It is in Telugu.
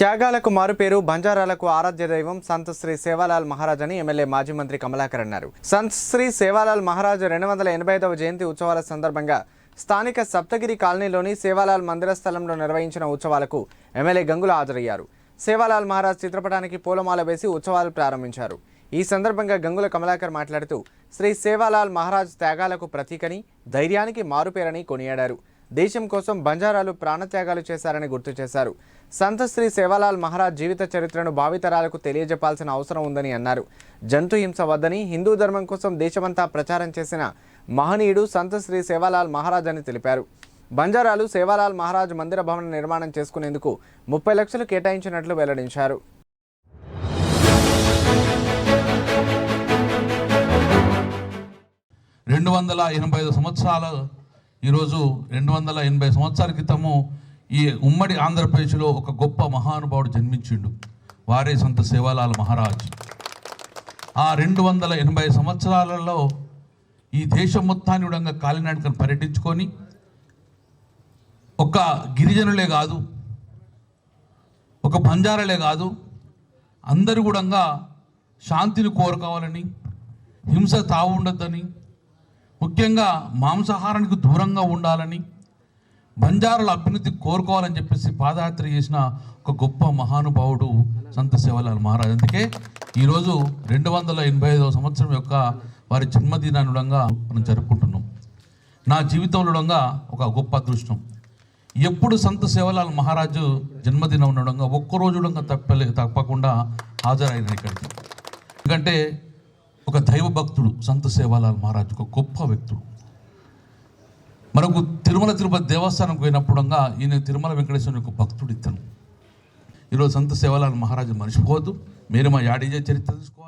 త్యాగాలకు మారుపేరు బంజారాలకు ఆరాధ్య దైవం సంత్ శ్రీ సేవాలాల్ మహారాజ్ అని ఎమ్మెల్యే మాజీ మంత్రి కమలాకర్ అన్నారు. సంత్ శ్రీ సేవాలాల్ మహారాజ్ రెండు వందల ఎనభై ఐదవ జయంతి ఉత్సవాల సందర్భంగా స్థానిక సప్తగిరి కాలనీలోని సేవాలాల్ మందిర స్థలంలో నిర్వహించిన ఉత్సవాలకు ఎమ్మెల్యే గంగుల హాజరయ్యారు. సేవాలాల్ మహారాజ్ చిత్రపటానికి పూలమాల వేసి ఉత్సవాలు ప్రారంభించారు. ఈ సందర్భంగా గంగుల కమలాకర్ మాట్లాడుతూ శ్రీ సేవాలాల్ మహారాజ్ త్యాగాలకు ప్రతీకని ధైర్యానికి మారుపేరని కొనియాడారు. దేశం కోసం బంజారాలు ప్రాణత్యాగాలు చేశారని గుర్తు చేశారు. సంత శ్రీ సేవాలాల్ మహారాజ్ జీవిత చరిత్రను భావితరాలకు తెలియజెప్పాల్సిన అవసరం ఉందని అన్నారు. జంతు హింస వద్దని హిందూ ధర్మం కోసం దేశమంతా ప్రచారం చేసిన మహనీయుడు సంత శ్రీ సేవాలాల్ మహారాజ్ అని తెలిపారు. బంజారాలు సేవాలాల్ మహారాజ్ మందిర భవన నిర్మాణం చేసుకునేందుకు ముప్పై లక్షలు కేటాయించినట్లు వెల్లడించారు. రెండు వందల ఎనభై ఐదు సంవత్సరాల ఈరోజు రెండు వందల ఎనభై సంవత్సరాల క్రితము ఈ ఉమ్మడి ఆంధ్రప్రదేశ్లో ఒక గొప్ప మహానుభావుడు జన్మించిండు. వారే సంత సేవాలాల మహారాజ్. ఆ రెండు వందల ఎనభై సంవత్సరాలలో ఈ దేశం మొత్తాన్ని కూడా కాలినాడకను పర్యటించుకొని ఒక గిరిజనులే కాదు ఒక బంజారాలే కాదు అందరూ కూడా శాంతిని కోరుకోవాలని హింస తావు ఉండొద్దని ముఖ్యంగా మాంసాహారానికి దూరంగా ఉండాలని బంజారుల అభ్యున్నతి కోరుకోవాలని చెప్పేసి పాదయాత్ర చేసిన ఒక గొప్ప మహానుభావుడు సంత సేవలాల్ మహారాజ్. అందుకే ఈరోజు రెండు వందల ఎనభై ఐదవ సంవత్సరం యొక్క వారి జన్మదినానుడంగా మనం జరుపుకుంటున్నాం. నా జీవితంలో ఒక గొప్ప అదృష్టం. ఎప్పుడు సంత సేవలాల్ మహారాజు జన్మదినం ఉండడంగా ఒక్కరోజు తప్పలే తప్పకుండా హాజరైన ఇక్కడికి. ఎందుకంటే ఒక దైవ భక్తుడు సంత సేవాలాల్ మహారాజ్ ఒక గొప్ప వ్యక్తుడు. మనకు తిరుమల తిరుపతి దేవస్థానం పోయినప్పుడంగా ఈయన తిరుమల వెంకటేశ్వరుని యొక్క భక్తుడు ఇతను. ఈరోజు సంత సేవాలాల్ మహారాజు మర్చిపోవద్దు మీరు మా యాడీజే చరిత్ర తెలుసుకోవాలి